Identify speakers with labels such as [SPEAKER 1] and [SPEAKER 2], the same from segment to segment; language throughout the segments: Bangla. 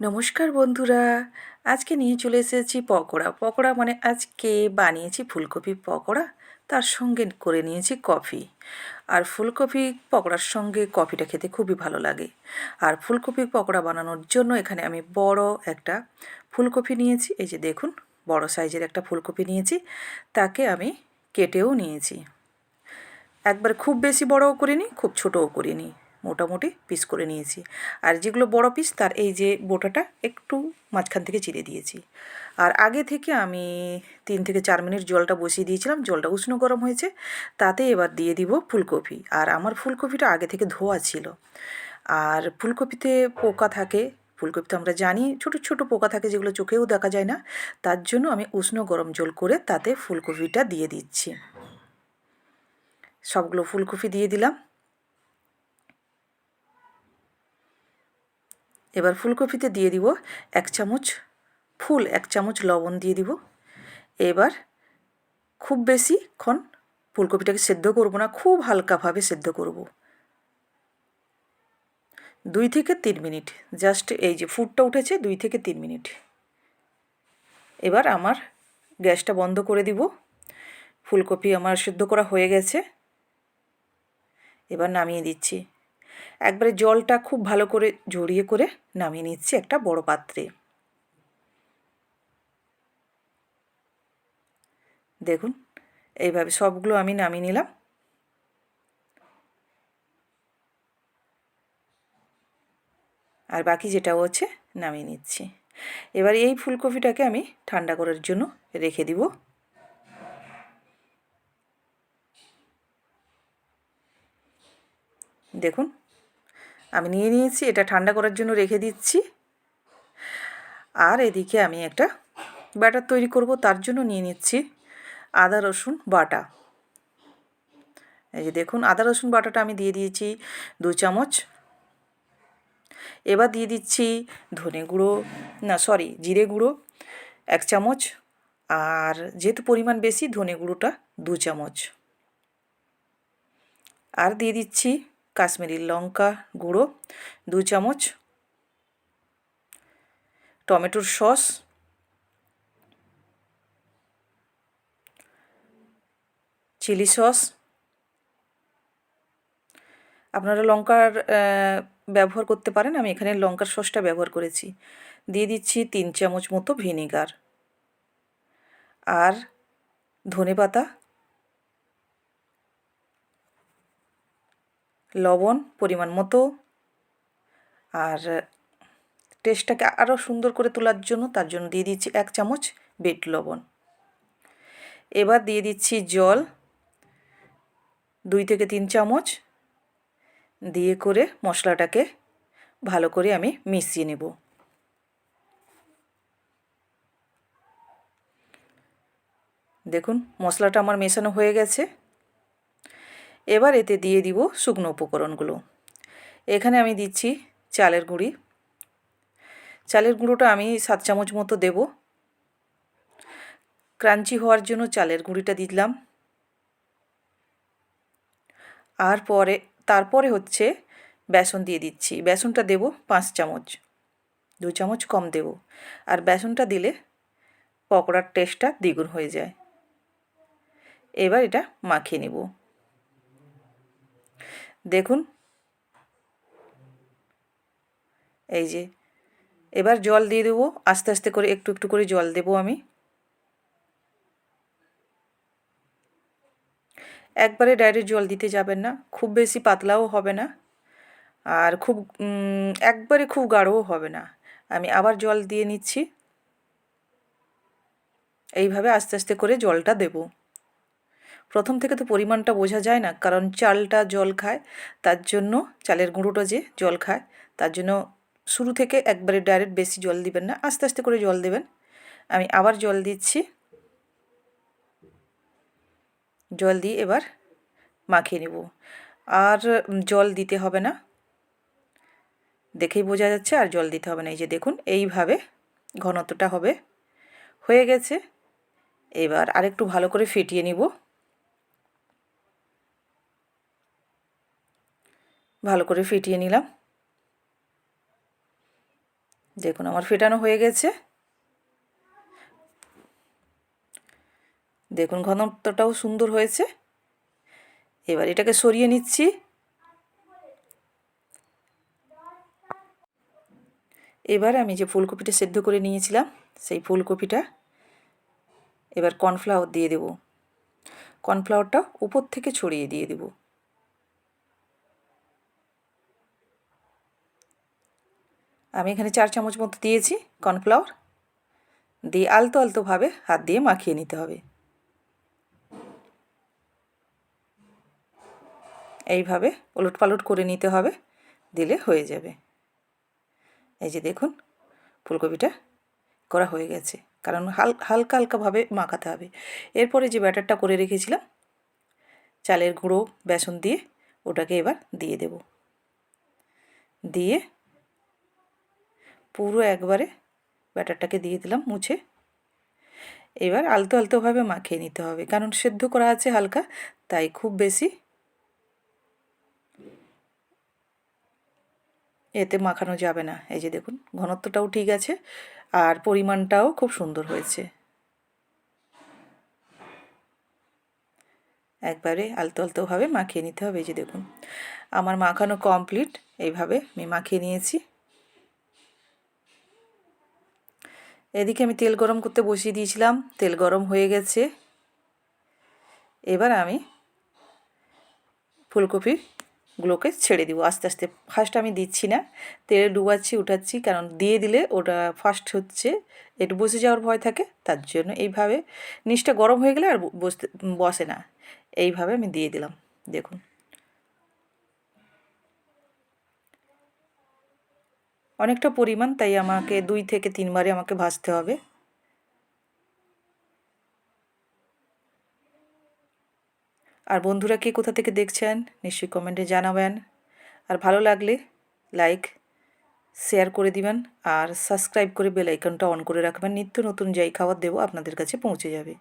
[SPEAKER 1] নমস্কার বন্ধুরা, আজকে নিয়ে চলে এসেছি পকোড়া। পকোড়া মানে আজকে বানিয়েছি ফুলকপি পকোড়া, তার সঙ্গে করে নিয়েছি কফি। আর ফুলকপি পকোড়ার সঙ্গে কফিটা খেতে খুবই ভালো লাগে। আর ফুলকপি পকোড়া বানানোর জন্য এখানে আমি বড় একটা ফুলকপি নিয়েছি। এই যে দেখুন, বড় সাইজের একটা ফুলকপি নিয়েছি, তাকে আমি কেটেও নিয়েছি। একবার খুব বেশি বড়ও করিনি, খুব ছোটও করিনি। মোটামুটি পিস করে নিয়েছি। আর যেগুলো বড় পিস তার এই যে বোটাটা একটু মাঝখান থেকে চিড়ে দিয়েছি। আর আগে থেকে আমি তিন থেকে চার মিনিট জলটা বসিয়ে দিয়েছিলাম, জলটা উষ্ণ গরম হয়েছে, তাতে এবার দিয়ে দিব ফুলকপি। আর আমার ফুলকপিটা আগে থেকে ধোয়া ছিল। আর ফুলকপিতে পোকা থাকে, ফুলকপি তো আমরা জানি, ছোট ছোট পোকা থাকে যেগুলো চোখেও দেখা যায় না, তার জন্য আমি উষ্ণ গরম জল করে তাতে ফুলকপিটা দিয়ে দিচ্ছি। সবগুলো ফুলকপি দিয়ে দিলাম। এবার ফুলকপিতে দিয়ে দিব এক চামচ ফুল, এক চামচ লবণ দিয়ে দিব। এবার খুব বেশিক্ষণ ফুলকপিটাকে সেদ্ধ করব না, খুব হালকাভাবে সেদ্ধ করব। দুই থেকে তিন মিনিট, জাস্ট এই যে ফুটটা উঠেছে দুই থেকে তিন মিনিট। এবার আমার গ্যাসটা বন্ধ করে দিব। ফুলকপি আমার সেদ্ধ করা হয়ে গেছে। এবার নামিয়ে দিচ্ছি। একবারে জলটা খুব ভালো করে ঝরিয়ে করে নামিয়ে নিচ্ছি একটা বড় পাত্রে। দেখুন, এইভাবে সবগুলো আমি নামিয়ে নিলাম। আর বাকি যেটাও আছে নামিয়ে নিচ্ছি। এবার এই ফুলকপিটাকে আমি ঠান্ডা করার জন্য রেখে দিব। দেখুন আমি নিয়ে নিয়েছি, এটা ঠান্ডা করার জন্য রেখে দিচ্ছি। আর এদিকে আমি একটা ব্যাটার তৈরি করব, তার জন্য নিয়ে নিচ্ছি আদা, রসুন, বাটা। এই যে দেখুন, আদা, রসুন, বাটাটা আমি দিয়ে দিয়েছি দু চামচ। এবার দিয়ে দিচ্ছি ধনে গুঁড়ো, না সরি জিরে গুঁড়ো এক চামচ। আর যেহেতু পরিমাণ বেশি, ধনে গুঁড়োটা দু চামচ। আর দিয়ে দিচ্ছি কাশ্মীরি লঙ্কা গুঁড়ো, দু চামচ। টমেটোর সস। Chilli sauce. আপনারা লঙ্কার ব্যবহার করতে পারেন। আমি এখানে লঙ্কার সসটা ব্যবহার করেছি। দিয়ে দিচ্ছি তিন চামচ মতো ভিনিগার। আর ধনে পাতা। লবণ, পরিমাণ মতো। আর টেস্টটাকে আরও সুন্দর করে তোলার জন্য তার জন্য দিয়ে দিচ্ছি এক চামচ বিট লবণ। এবার দিয়ে দিচ্ছি জল, দুই থেকে তিন চামচ। দিয়ে করে মশলাটাকে ভালো করে আমি মিশিয়ে নেব। দেখুন, মশলাটা আমার মেশানো হয়ে গেছে। এবার এতে দিয়ে দিব শুকনো উপকরণগুলো। এখানে আমি দিচ্ছি চালের গুঁড়ি। চালের গুঁড়োটা আমি সাত চামচ মতো দেব। ক্রাঞ্চি হওয়ার জন্য চালের গুঁড়িটা দিলাম। আর পরে, তারপরে হচ্ছে বেসন দিয়ে দিচ্ছি। বেসনটা দেব পাঁচ চামচ। দু চামচ কম দেব। আর বেসনটা দিলে পকোড়ার টেস্টটা দ্বিগুণ হয়ে যায়। এবার এটা মাখিয়ে নেব। দেখুন। এই যে, এবার জল দিয়ে দেবো, আস্তে আস্তে করে, একটু একটু করে জল দেবো আমি। একবারে ডাইরেক্ট জল দিতে যাবেন না, খুব বেশি পাতলাও হবে না। আর খুব একবারে খুব গাঢ়ও হবে না। আমি আবার জল দিয়ে নিচ্ছি। এইভাবে আস্তে আস্তে করে জলটা দেবো। প্রথম থেকে তো পরিমাণটা বোঝা যায় না, কারণ চালটা জল খায়, তার জন্য চালের গুঁড়োটা যে জল খায়, তার জন্য শুরু থেকে একবারে ডাইরেক্ট বেশি জল দিবেন না, আস্তে আস্তে করে জল দেবেন। আমি আবার জল দিচ্ছি। জল দিয়ে এবার মাখিয়ে নেব। আর জল দিতে হবে না। দেখেই বোঝা যাচ্ছে আর জল দিতে হবে না। এই যে দেখুন, এইভাবে ঘনত্বটা হবে। হয়ে গেছে। এবার আরেকটু ভালো করে ফেটিয়ে নিব। ভালো করে ফিটিয়ে নিলাম। দেখুন আমার ফেটানো হয়ে গেছে। দেখুন ঘনত্বটাও সুন্দর হয়েছে। এবার এটাকে সরিয়ে নিচ্ছি। এবার আমি যে ফুলকপিটা সেদ্ধ করে নিয়েছিলাম, সেই ফুলকপিটা এবার কর্নফ্লাওয়ার দিয়ে দেব। কর্নফ্লাওয়ারটা উপর থেকে ছড়িয়ে দিয়ে দেব। আমি এখানে চার চামচ মতো দিয়েছি কর্নফ্লাওয়ার। দিয়ে আলতো আলতোভাবে হাত দিয়ে মাখিয়ে নিতে হবে। এইভাবে ওলট পালট করে নিতে হবে, দিলে হয়ে যাবে। এই যে দেখুন, ফুলকপিটা করা হয়ে গেছে। কারণ হাল, হালকা হালকাভাবে মাখাতে হবে। এরপরে যে ব্যাটারটা করে রেখেছিলাম, চালের গুঁড়ো, বেসন দিয়ে ওটাকে এবার দিয়ে দেব। দিয়ে পুরো একবারে ব্যাটারটাকে দিয়ে দিলাম, মুছে। এবার আলতো আলতোভাবে মাখিয়ে নিতে হবে, কারণ সেদ্ধ করা আছে হালকা, তাই খুব বেশি এতে মাখানো যাবে না। এই যে দেখুন, ঘনত্বটাও ঠিক আছে আর পরিমাণটাও খুব সুন্দর হয়েছে। একবারে আলতো আলতোভাবে মাখিয়ে নিতে হবে, এই যে দেখুন। আমার মাখানো কমপ্লিট, এইভাবে আমি মাখিয়ে নিয়েছি। এদিকে আমি তেল গরম করতে বসিয়ে দিয়েছিলাম, তেল গরম হয়ে গেছে। এবার আমি ফুলকপি গুলোকে ছেড়ে দিব। আস্তে আস্তে ফার্স্ট আমি দিচ্ছি না, তেলে ডুবাচ্ছি, উঠাচ্ছি, কারণ দিয়ে দিলে ওটা ফার্স্ট হচ্ছে, একটু বসে যাওয়ার ভয় থাকে, তার জন্য এইভাবে। নিচটা গরম হয়ে গেলে আর বসতে, বসে না, এইভাবে আমি দিয়ে দিলাম, দেখুন। অনেকটা পরিমাণ, তাই আমাকে দুই থেকে তিনবারে আমাকে ভাজতে হবে। আর বন্ধুরা, কে কোথা থেকে দেখছেন, নিশ্চয়ই কমেন্টে জানাবেন। আর ভালো লাগলে লাইক শেয়ার করে দিবেন, আর সাবস্ক্রাইব করে বেল আইকনটা অন করে রাখবেন। নিত্য নতুন যাই খাবার দেবো আপনাদের কাছে পৌঁছে যাবে।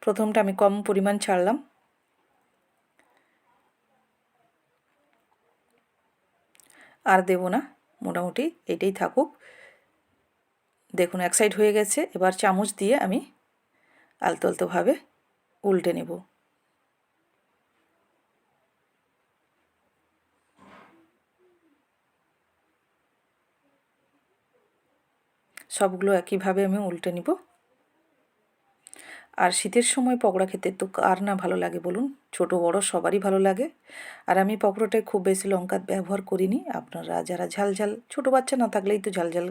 [SPEAKER 1] প্রথমটা আমি কম পরিমাণ ছাড়লাম। আর দেব না। মোটামুটি এটাই থাকুক। দেখুন, এক সাইড হয়ে গেছে। এবার চামচ দিয়ে আমি আলতো আলতোভাবে উল্টে নেব। সবগুলো একইভাবে আমি উল্টে নিব। আর শীতের সময় পকোড়া খেতে তো কার না ভালো লাগে বলুন? ছোট, বড় সবারই ভালো লাগে। আর আমি পকোড়াটায় খুব বেশি লঙ্কা ব্যবহার করিনি। আপনারা যারা ঝাল ঝাল, ছোটো বাচ্চা না থাকলেই তো ঝাল ঝাল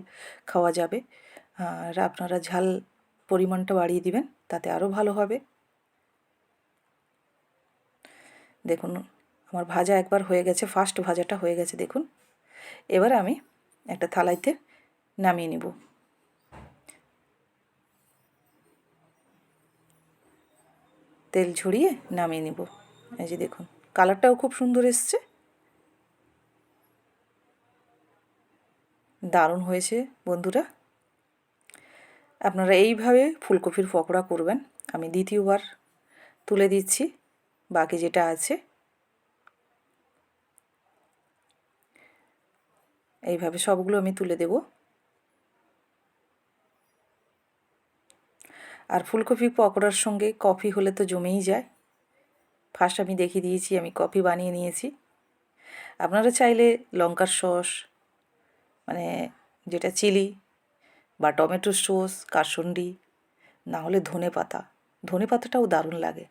[SPEAKER 1] খাওয়া যাবে। আর আপনারা ঝাল পরিমাণটা বাড়িয়ে দিবেন, তাতে আরও ভালো হবে। দেখুন, আমার ভাজা একবার হয়ে গেছে ফার্স্ট ভাজাটা হয়ে গেছে, দেখুন। এবার আমি একটা থালাইতে নামিয়ে নিব। তেল ঝরিয়ে নামিয়ে নিব। এই যে দেখুন, কালারটাও খুব সুন্দর এসছে। দারুণ হয়েছে বন্ধুরা। আপনারা এইভাবে ফুলকপির পকোড়া করবেন। আমি দ্বিতীয়বার তুলে দিচ্ছি, বাকি যেটা আছে। এইভাবে সবগুলো আমি তুলে দেব। আর ফুলকপি পকোড়ার সঙ্গে কফি হলে তো জমেই যায়। ফার্স্ট আমি দেখিয়ে দিয়েছি, আমি কফি বানিয়ে নিয়েছি। আপনারা চাইলে লঙ্কার সস মানে যেটা চিলি বা টমেটো সস, কাসুন্ডি, না হলে ধনে পাতা। ধনে পাতাটাও দারুণ লাগে।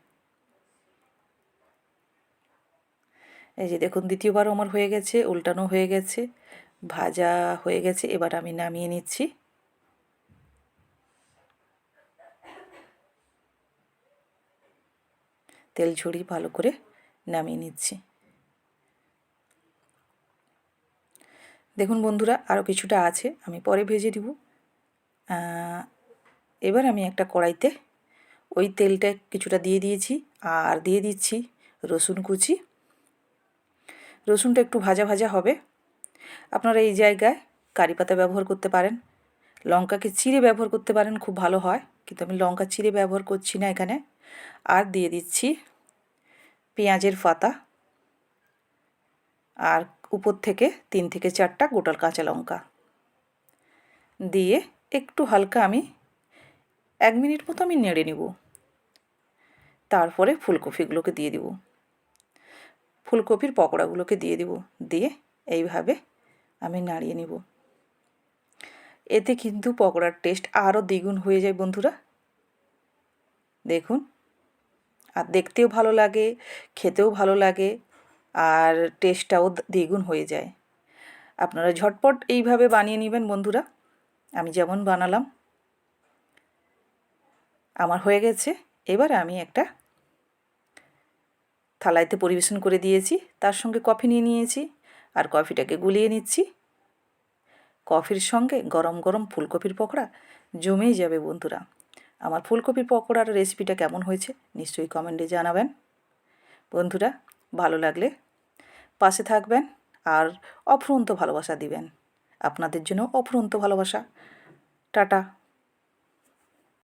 [SPEAKER 1] এই যে দেখুন দ্বিতীয়বার আমার হয়ে গেছে, উল্টানো হয়ে গেছে, ভাজা হয়ে গেছে, এবার আমি নামিয়ে নিচ্ছি। তেল ঝরিয়ে ভালো করে নামিয়ে নিচ্ছি। দেখুন বন্ধুরা আরও কিছুটা আছে, আমি পরে ভেজে দিব। এবার আমি একটা কড়াইতে ওই তেলটা কিছুটা দিয়ে দিয়েছি, আর দিয়ে দিচ্ছি রসুন কুচি। রসুনটা একটু ভাজা ভাজা হবে। আপনারা এই জায়গায় কারি পাতা ব্যবহার করতে পারেন, লঙ্কাকে চিড়ে ব্যবহার করতে পারেন, খুব ভালো হয়। কিন্তু আমি লঙ্কা চিড়ে ব্যবহার করছি না এখানে। আর দিয়ে দিচ্ছি পেঁয়াজের পাতা। আর উপর থেকে তিন থেকে চারটা গোটাল কাঁচা লঙ্কা। দিয়ে একটু হালকা আমি এক মিনিট মতো আমি নেড়ে নেব। তারপরে ফুলকপিগুলোকে দিয়ে দেব। ফুলকপির পকোড়াগুলোকে দিয়ে দেব। দিয়ে এইভাবে আমি নাড়িয়ে নেব। এতে কিন্তু পকোড়ার টেস্ট আরও দ্বিগুণ হয়ে যায় বন্ধুরা। দেখুন, আর দেখতেও ভালো লাগে, খেতেও ভালো লাগে, আর টেস্টটাও দ্বিগুণ হয়ে যায়। আপনারা ঝটপট এইভাবে বানিয়ে নেবেন বন্ধুরা। আমি যেমন বানালাম, আমার হয়ে গেছে। এবার আমি একটা থালাইতে পরিবেশন করে দিয়েছি, তার সঙ্গে কফি নিয়ে নিয়েছি, আর কফিটাকে গুলিয়ে নিচ্ছি। কফির সঙ্গে গরম গরম ফুলকপির পকোড়া জমেই যাবে বন্ধুরা। আমার ফুলকপির পকোড়ার রেসিপিটা কেমন হয়েছে নিশ্চয়ই কমেন্টে জানাবেন। বন্ধুরা, ভালো লাগলে পাশে থাকবেন আর অফুরন্ত ভালোবাসা দিবেন। আপনাদের জন্য অফুরন্ত ভালোবাসা। টাটা।